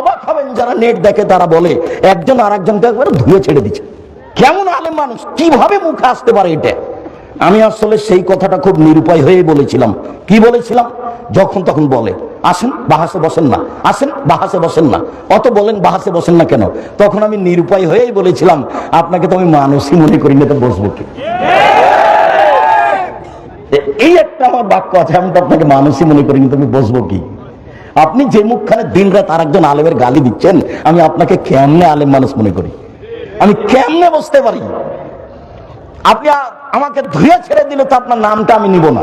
অবাক হবেন যারা নেট দেখে, তারা বলে, একজন আর একজনকে একবার ধুয়ে ছেড়ে দিচ্ছে। কেমন আলেম মানুষ, কীভাবে মুখে আসতে পারে এটা? আমি আসলে সেই কথাটা খুব নিরুপায় হয়ে বলেছিলাম। কি বলেছিলাম? যখন তখন বলে, আসেন, বাহাসে বসেন না, আসেন, বাহাসে বসেন না। অত বলেন, বাহাসে বসেন না কেন? তখন আমি নিরুপায় হয়েই বলেছিলাম, আপনাকে তো আমি মানুষই মনে করি না, তো বসবো কি? এই একটা আমার বাক্য আছে, আমি তো আপনাকে মানুষই মনে করি না তুমি বসবো কি? আপনি যে মুখখানে দিন রাত আর একজন আলেমের গালি দিচ্ছেন, আমি আপনাকে কেমনে আলেম মানুষ মনে করি? আমি কেমনে বসতে পারি? আপনি আমাকে ধুয়ে ছেড়ে দিলে তো আপনার নামটা আমি নিব না।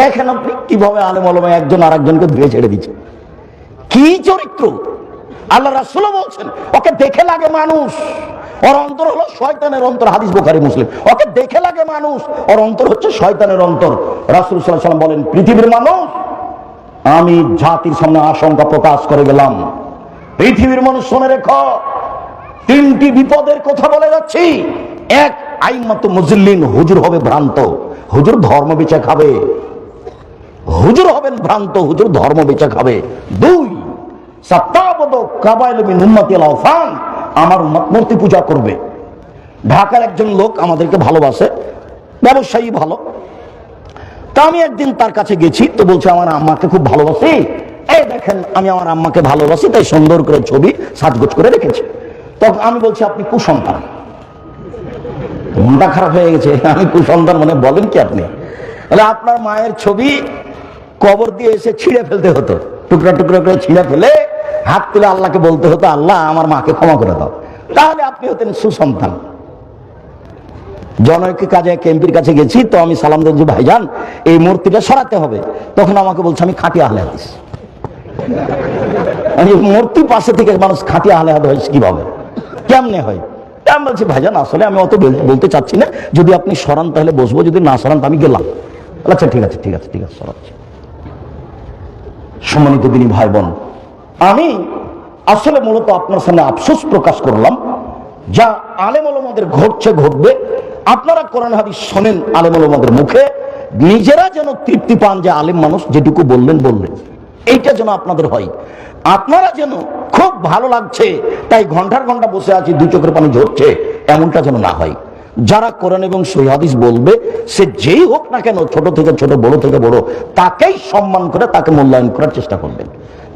দেখেন আপনি কীভাবে আলেম আলমে একজন আর একজনকে ধুয়ে ছেড়ে দিচ্ছে। কি চরিত্র? আল্লাহ রাসুল বলছেন, ওকে দেখে লাগে মানুষ। ওর অন্তর হলো শয়তানের অন্তর, হাদিস বোখারি, মুসলিম। ওকে দেখে লাগে মানুষ। ওর অন্তর হচ্ছে শয়তানের অন্তর। রাসুল সাল্লাম বলেন, পৃথিবীর মানুষ আমি জাতির সামনে আশঙ্কা প্রকাশ করে গেলাম। পৃথিবীর মানুষ শুনে রেখ, তিনটি বিপদের কথা বলে যাচ্ছি। এক, আইমাত মুজল্লিন হুজুর হবে ভ্রান্ত। হুজুর ধর্ম বেচা খাবে। হুজুর হবেন ভ্রান্ত, হুজুর ধর্ম বেচা খাবে। দুই আমার মূর্তি পূজা করবে। ঢাকার একজন লোক আমাদেরকে ভালোবাসে, ব্যবসায়ী ভালো। তা আমি একদিন তার কাছে গেছি, তো বলছে, আমার আম্মাকে খুব ভালোবাসি। এই দেখেন, আমি আমার আম্মাকে ভালোবাসি, তাই সুন্দর করে ছবি সাজগোজ করে রেখেছি। তখন আমি বলছি, আপনি কুসন্তান। মনটা খারাপ হয়ে গেছে, আমি কুসন্তান মানে বলেন কি আপনি? তাহলে আপনার মায়ের ছবি কবর দিয়ে এসে ছিঁড়ে ফেলতে হতো। টুকরা টুকরা করে ছিঁড়ে ফেলে হাত তুলে আল্লাহকে বলতে হতো, আল্লাহ, আমার মাকে ক্ষমা করে দাও। তাহলে আপনি হতেন সুসন্তান। জনৈক কাজে কেম্পির কাছে গেছি, তো আমি সালাম দিয়েছি ভাইজান এই মূর্তিটা সরাতে হবে। তখন আমাকে বলছে, আমি খাঁটি আহলে হাদিস। মূর্তি পাশে থেকে মানুষ খাটি আহলে হাদিস কীভাবে কেমনে হয়? আমি বলছি ভাইজান আসলে আমি অত বলতে চাচ্ছি না। যদি আপনি সরান, তাহলে বসবো, যদি না সরান আমি গেলাম। আচ্ছা ঠিক আছে ঠিক আছে ঠিক আছে, সরাচ্ছি। সম্মানিত দিনী ভাই বোন আমি আসলে মূলত আপনার সামনে আফসোস প্রকাশ করলাম, যা আলেম আলমাদের ঘটছে, ঘটবে। আপনারা কোরআন হাদিস শোনেন আলেম আলমাদের মুখে, নিজেরা যেন তৃপ্তি পান যে আলেম মানুষ যেটুকু বললেন বললেন। এইটা যেন আপনাদের হয়। আপনারা যেন খুব ভালো লাগছে, তাই ঘণ্টার ঘণ্টা বসে আছি দুই চোখের পানি ঝরছে, এমনটা যেন না হয়। যারা কোরআন এবং সহিহাদিস বলবে, সে যেই হোক না কেন, ছোট থেকে ছোট, বড় থেকে বড়, তাকেই সম্মান করে, তাকে মূল্যায়ন করার চেষ্টা করবেন।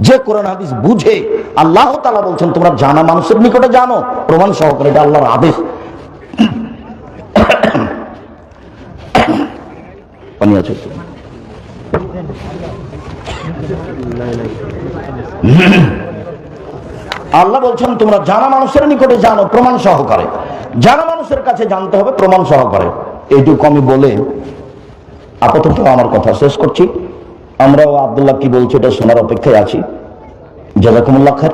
যে কোরআন হাদিস বুঝে, আল্লাহ তালা বলছেন, তোমরা জানা মানুষের নিকটে জানো, প্রমাণ সহকারে এটা আল্লাহর আদেশ। পানি আছে। আল্লাহ বলছেন, তোমরা জানা মানুষের নিকটে জানো, প্রমাণ সহকারে। জানা মানুষের কাছে জানতে হবে, প্রমাণ সহকারে। এইটুকু আমি বলে আপাতত আমার কথা শেষ করছি। আমরাও আবদুল্লাহ কি বলছে, এটা শোনার অপেক্ষায় আছি। জাজাকুমুল্লাহ খার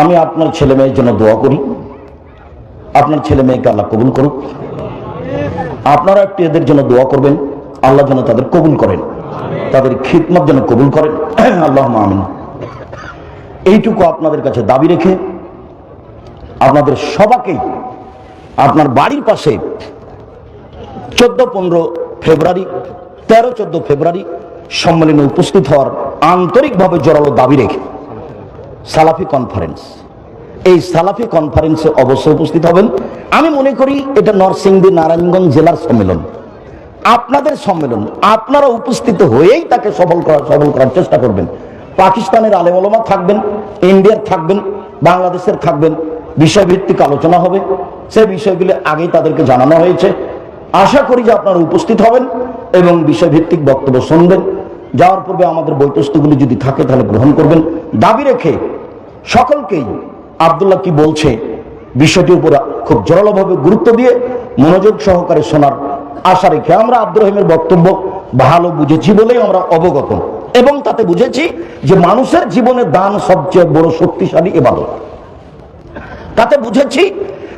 আমি আপনার ছেলে মেয়ের জন্য দোয়া করি। আপনার ছেলে মেয়েকে আল্লাহ কবুল করুক। আপনারা একটু এদের জন্য দোয়া করবেন, আল্লাহ যেন তাদের কবুল করেন, তাদের খিদমত যেন কবুল করেন। আল্লাহ আমিন। এইটুকু আপনাদের কাছে দাবি রেখে, আপনাদের সবাকেই আপনার বাড়ির পাশে চোদ্দ পনেরো ফেব্রুয়ারি, তেরো চোদ্দ ফেব্রুয়ারি সম্মেলনে উপস্থিত হওয়ার আন্তরিকভাবে জোরালো দাবি রেখে সালাফি কনফারেন্স এই সালাফি কনফারেন্সে অবশ্যই উপস্থিত হবেন। আমি মনে করি এটা নরসিংদী নারায়ণগঞ্জ জেলার সম্মেলন। আপনাদের সম্মেলন, আপনারা উপস্থিত হয়েই তাকে সফল করার সফল করার চেষ্টা করবেন। পাকিস্তানের আলেমলমা থাকবেন, ইন্ডিয়ার থাকবেন, বাংলাদেশের থাকবেন। বিষয়ভিত্তিক আলোচনা হবে। সে বিষয়গুলি আগেই তাদেরকে জানানো হয়েছে। আশা করি যে আপনারা উপস্থিত হবেন এবং বিষয়ভিত্তিক বক্তব্য শুনবেন। যাওয়ার পূর্বে আমাদের বৈতস্তুগুলি যদি থাকে তাহলে গ্রহণ করবেন। দাবি রেখে সকলকেই আবদুল্লাহ কি বলছে? বিষয়টির উপর খুব জোরালোভাবে গুরুত্ব দিয়ে মনোযোগ সহকারে শোনার আশা রেখে আমরা আব্দুর রহিমের বক্তব্য ভালো বুঝেছি বলেই আমরা অবগত। এবং তাতে বুঝেছি যে মানুষের জীবনে দান সবচেয়ে বড় শক্তিশালী এবাদত তাতে বুঝেছি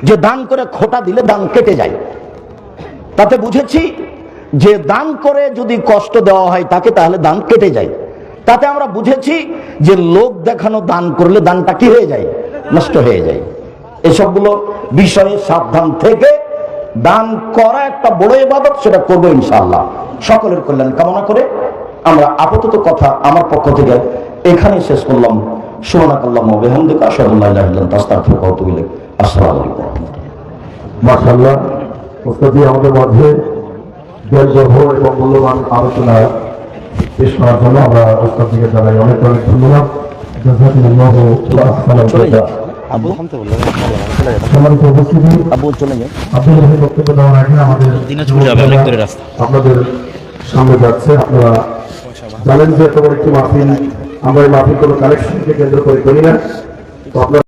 যে দান করে খোটা দিলে দান কেটে যায়। তাতে বুঝেছি যে দান করে যদি কষ্ট দেওয়া হয় তাকে তাহলে দান কেটে যায়। তাতে আমরা বুঝেছি যে লোক দেখানো দান করলে দানটা কি হয়ে যায়? নষ্ট হয়ে যায়। এসবগুলো বিষয়ে সাবধান থেকে দান করা একটা বড় ইবাদত সেটা করব ইনশাআল্লাহ। সকলের কল্যাণ কামনা করে আমরা আপাতত কথা আমার পক্ষ থেকে এখানে শেষ করলাম। ইলাইক। আসসালামু আলাইকুম মাসাল্লাহ ওস্তাদি আমাদের মূল্যবান আলোচনা জন্য আমরা অনেক অনেক ধন্যবাদ। আপনাদের সামনে যাচ্ছে আপনারা জানেন যে বড় একটি মাহফিল আমরা এই মাহফিল কোনো কালেকশনকে কেন্দ্র করে করি না তো আপনারা